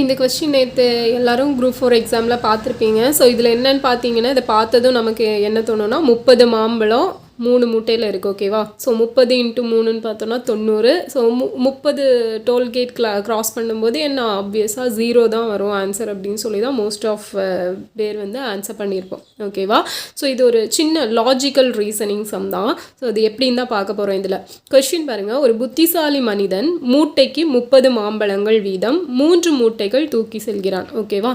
இந்த கொஸ்டின் நேற்று எல்லாரும் குரூப் ஃபோர் எக்ஸாமில் பார்த்துருப்பீங்க. ஸோ இதில் என்னன்னு பார்த்தீங்கன்னா இதை பார்த்ததும் நமக்கு என்ன தோணுன்னா முப்பது மாம்பழம் மூணு மூட்டையில் இருக்குது ஓகேவா ஸோ முப்பது இன்ட்டு மூணுன்னு பார்த்தோன்னா தொண்ணூறு. ஸோ மு முப்பது டோல்கேட் கிளா க்ராஸ் பண்ணும்போது என்ன ஆப்வியஸாக ஜீரோ தான் வரும் ஆன்சர் அப்படின்னு சொல்லி தான் மோஸ்ட் ஆஃப் uh, பேர் வந்து ஆன்சர் பண்ணியிருப்போம் ஓகேவா ஸோ இது ஒரு சின்ன லாஜிக்கல் ரீசனிங் சம் தான். ஸோ அது எப்படின்னு தான் பார்க்க போகிறோம் இதில். கொஷின் பாருங்கள் ஒரு புத்திசாலி மனிதன் மூட்டைக்கு முப்பது மாம்பழங்கள் வீதம் மூன்று மூட்டைகள் தூக்கி செல்கிறான் ஓகேவா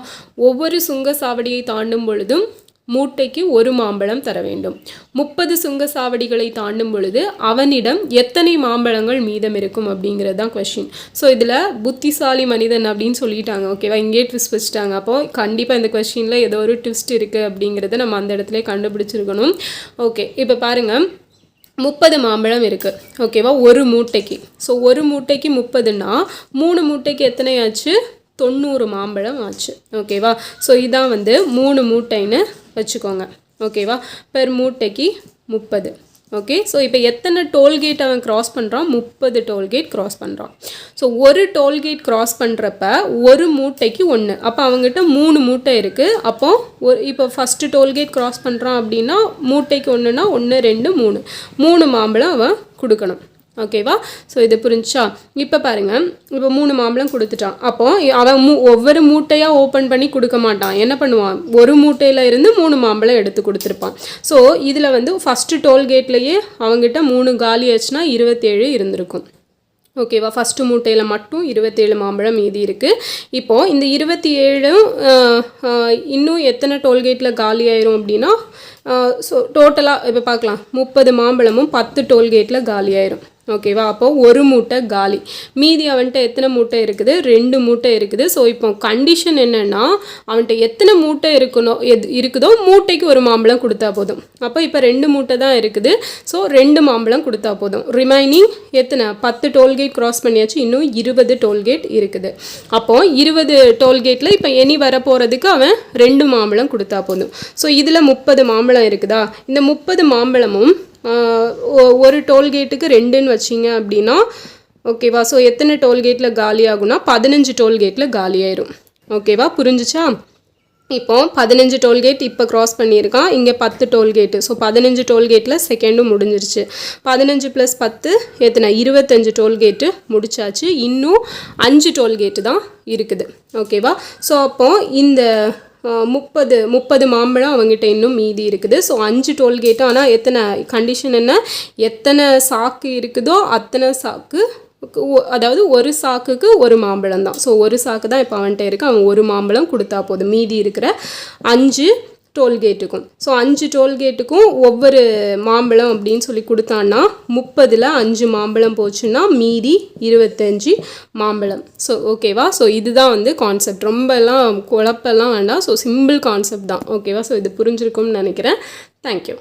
ஒவ்வொரு சுங்க சாவடியை தாண்டும் பொழுதும் மூட்டைக்கு ஒரு மாம்பழம் தர வேண்டும். முப்பது சுங்க சாவடிகளை தாண்டும் பொழுது அவனிடம் எத்தனை மாம்பழங்கள் மீதம் இருக்கும் அப்படிங்கிறது தான் கொஷின் ஸோ இதில் புத்திசாலி மனிதன் அப்படின்னு சொல்லிட்டாங்க. ஓகேவா இங்கே ட்விஸ்ட் வச்சுட்டாங்க. அப்போது கண்டிப்பாக இந்த கொஷினில் ஏதோ ஒரு ட்விஸ்ட் இருக்குது அப்படிங்கிறத நம்ம அந்த இடத்துல கண்டுபிடிச்சிருக்கணும். ஓகே இப்போ பாருங்கள் முப்பது மாம்பழம் இருக்குது ஓகேவா ஒரு மூட்டைக்கு. ஸோ ஒரு மூட்டைக்கு முப்பதுன்னா மூணு மூட்டைக்கு எத்தனை ஆச்சு? தொண்ணூறு மாம்பழம் ஆச்சு. ஓகேவா ஸோ இதான் வந்து மூணு மூட்டைன்னு வச்சுக்கோங்க. ஓகேவா பெர் மூட்டைக்கு முப்பது. ஓகே ஸோ இப்போ எத்தனை டோல்கேட் அவன் கிராஸ் பண்ணுறான் முப்பது டோல்கேட் கிராஸ் பண்ணுறான் ஸோ ஒரு டோல்கேட் கிராஸ் பண்ணுறப்ப ஒரு மூட்டைக்கு ஒன்று அப்போ அவங்ககிட்ட மூணு மூட்டை இருக்குது அப்போ ஒரு இப்போ ஃபஸ்ட்டு டோல்கேட் கிராஸ் பண்ணுறான் அப்படின்னா மூட்டைக்கு ஒன்றுனா ஒன்று ரெண்டு மூணு. மூணு மாம்பழம் அவன் கொடுக்கணும். ஓகேவா ஸோ இது புரிஞ்சா இப்போ பாருங்கள் இப்போ மூணு மாம்பழம் கொடுத்துட்டான். அப்போ அவன் மூ ஒவ்வொரு மூட்டையாக ஓப்பன் பண்ணி கொடுக்க மாட்டான். என்ன பண்ணுவான்? ஒரு மூட்டையில் இருந்து மூணு மாம்பழம் எடுத்து கொடுத்துருப்பான். ஸோ இதில் வந்து ஃபஸ்ட்டு டோல்கேட்லேயே அவங்ககிட்ட மூணு காலி ஆச்சுன்னா இருபத்தேழு இருந்திருக்கும். ஓகேவா ஃபஸ்ட்டு மூட்டையில் மட்டும் இருபத்தேழு மாம்பழம் மீதி இருக்குது இப்போது இந்த இருபத்தி ஏழும் இன்னும் எத்தனை டோல்கேட்டில் காலி ஆயிரும் அப்படின்னா ஸோ டோட்டலாக இப்போ பார்க்கலாம் முப்பது மாம்பழமும் பத்து டோல்கேட்டில் காலி ஆயிரும். ஓகேவா அப்போது ஒரு மூட்டை காலி. மீதி அவன்கிட்ட எத்தனை மூட்டை இருக்குது? ரெண்டு மூட்டை இருக்குது. ஸோ இப்போ கண்டிஷன் என்னென்னா அவன்கிட்ட எத்தனை மூட்டை இருக்கணும் எது இருக்குதோ மூட்டைக்கு ஒரு மாம்பழம் கொடுத்தா போதும். அப்போ இப்போ ரெண்டு மூட்டை தான் இருக்குது. ஸோ ரெண்டு மாம்பழம் கொடுத்தா போதும். ரிமைனிங் எத்தனை? பத்து டோல்கேட் க்ராஸ் பண்ணியாச்சு. இன்னும் இருபது டோல்கேட் இருக்குது. அப்போது இருபது டோல்கேட்டில் இப்போ எனி வர போகிறதுக்கு அவன் ரெண்டு மாம்பழம் கொடுத்தா போதும். ஸோ இதில் முப்பது மாம்பழம் இருக்குதா? இந்த முப்பது மாம்பழமும் ஒரு டோல்கேட்டுக்கு ரெண்டுன்னு வச்சிங்க அப்படின்னா ஓகேவா? ஸோ எத்தனை டோல்கேட்டில் காலி ஆகும்னா பதினஞ்சு டோல்கேட்டில் காலி ஆயிரும். ஓகேவா? புரிஞ்சிச்சா? இப்போ பதினஞ்சு டோல்கேட் இப்போ க்ராஸ் பண்ணியிருக்கான். இங்கே பத்து டோல்கேட்டு. ஸோ பதினஞ்சு டோல்கேட்டில் செகண்டும் முடிஞ்சிருச்சு. பதினஞ்சு ப்ளஸ் பத்து எத்தனை? இருபத்தஞ்சு டோல்கேட்டு முடிச்சாச்சு. இன்னும் அஞ்சு டோல்கேட்டு தான் இருக்குது. ஓகேவா? ஸோ அப்போது இந்த முப்பது முப்பது மாம்பழம் அவங்ககிட்ட இன்னும் மீதி இருக்குது. ஸோ அஞ்சு டோல்கேட்டும் ஆனால் எத்தனை கண்டிஷன் என்ன? எத்தனை சாக்கு இருக்குதோ அத்தனை சாக்கு அதாவது ஒரு சாக்குக்கு ஒரு மாம்பழம் தான் ஸோ ஒரு சாக்கு தான் இப்போ அவன்கிட்ட இருக்கு. அவன் ஒரு மாம்பழம் கொடுத்தா போதும். மீதி இருக்கிற அஞ்சு டோல்கேட்டுக்கும் ஸோ அஞ்சு டோல்கேட்டுக்கும் ஒவ்வொரு மாம்பழம் அப்படின்னு சொல்லி கொடுத்தான்னா முப்பதில் அஞ்சு மாம்பழம் போச்சுன்னா மீதி இருபத்தஞ்சி மாம்பழம். ஸோ ஓகேவா ஸோ இதுதான் வந்து கான்செப்ட் ரொம்பலாம் குழப்பெல்லாம் வேண்டாம். ஸோ சிம்பிள் கான்செப்ட் தான். ஓகேவா ஸோ இது புரிஞ்சிருக்கும்னு நினைக்கிறேன். தேங்க்யூ